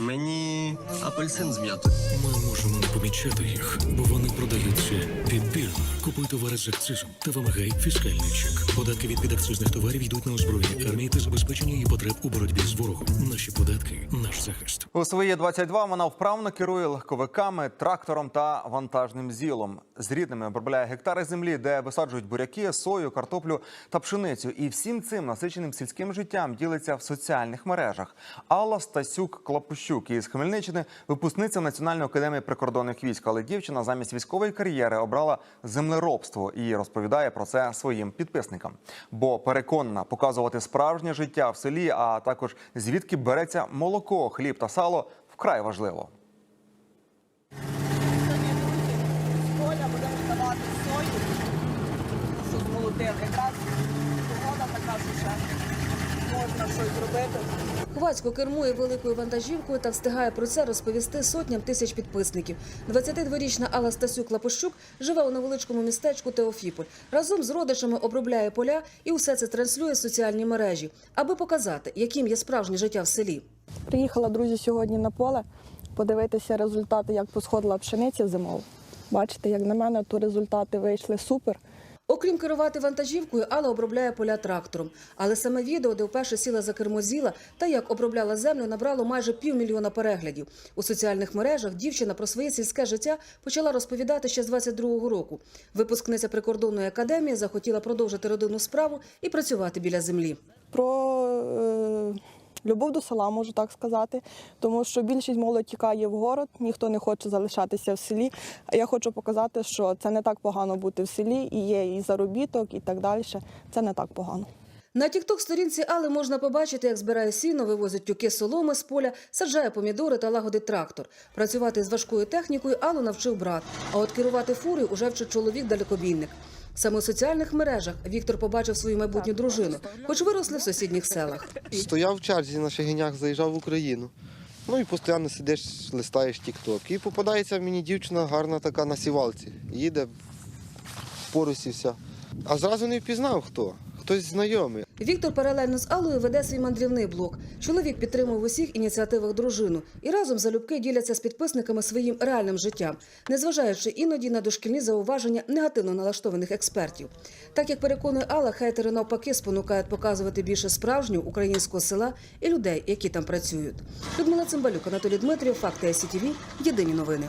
Мені апельсин з м'ятою. Ми можемо не помічати їх, бо вони продаються підпільно. Купуй товари з акцизом та вимагай фіскальний чек. Податки від підакцизних товарів йдуть на озброєння армії та забезпечення її потреб у боротьбі з ворогом. Наші податки наш захист. У свої 22 вона вправно керує легковиками, трактором та вантажним зілом. З рідними обробляє гектари землі, де висаджують буряки, сою, картоплю та пшеницю. І всім цим насиченим сільським життям ділиться в соціальних мережах. Алла Стасюк Клопущук із Хмельниччини, випускниця Національної академії прикордонних військ. Але дівчина замість військової кар'єри обрала землеробство і розповідає про це своїм підписникам. Бо переконана показувати справжнє життя в селі, а також звідки береться молоко, хліб та сало вкрай важливо. з поля будемо здавати сою, що. Якраз погода така, що ще можна щось зробити. Хвацько кермує великою вантажівкою та встигає про це розповісти сотням тисяч підписників. 22-річна Алла Стасюк Лапощук живе у невеличкому містечку Теофіполь. Разом з родичами обробляє поля і усе це транслює в соціальні мережі, аби показати, яким є справжнє життя в селі. Приїхала друзі сьогодні на поле подивитися результати, як посходила пшениця зимова. Бачите, як на мене, то результати вийшли супер. Окрім керувати вантажівкою, Алла обробляє поля трактором. Але саме відео, де вперше сіла за кермо зіла та як обробляла землю, набрало майже півмільйона переглядів. У соціальних мережах дівчина про своє сільське життя почала розповідати ще з 22-го року. Випускниця прикордонної академії захотіла продовжити родинну справу і працювати біля землі. Про е, любов до села, можу так сказати, тому що більшість молодь тікає в город, ніхто не хоче залишатися в селі. Я хочу показати, що це не так погано бути в селі, і є і заробіток, і так далі. Це не так погано. На тікток-сторінці Алли можна побачити, як збирає сіно, вивозить тюки соломи з поля, саджає помідори та лагодить трактор. Працювати з важкою технікою Аллу навчив брат, а от керувати фурою уже вчить чоловік-далекобійник. Саме у соціальних мережах Віктор побачив свою майбутню дружину, хоч виросли в сусідніх селах. Стояв в черзі на Шегинях, заїжджав в Україну. Ну і постійно сидиш, листаєш тік-ток. І попадається мені дівчина гарна така на сівалці. Їде в порусі вся. А зразу не впізнав хто. Хтось знайомий. Віктор паралельно з Аллою веде свій мандрівний блог. Чоловік підтримує в усіх ініціативах дружину і разом залюбки діляться з підписниками своїм реальним життям, незважаючи іноді на дошкільні зауваження негативно налаштованих експертів. Так як переконує Алла, хейтери навпаки спонукають показувати більше справжнього українського села і людей, які там працюють. Людмила Цимбалюк, Анатолій Дмитрів, Факти СІТВ, Єдині новини.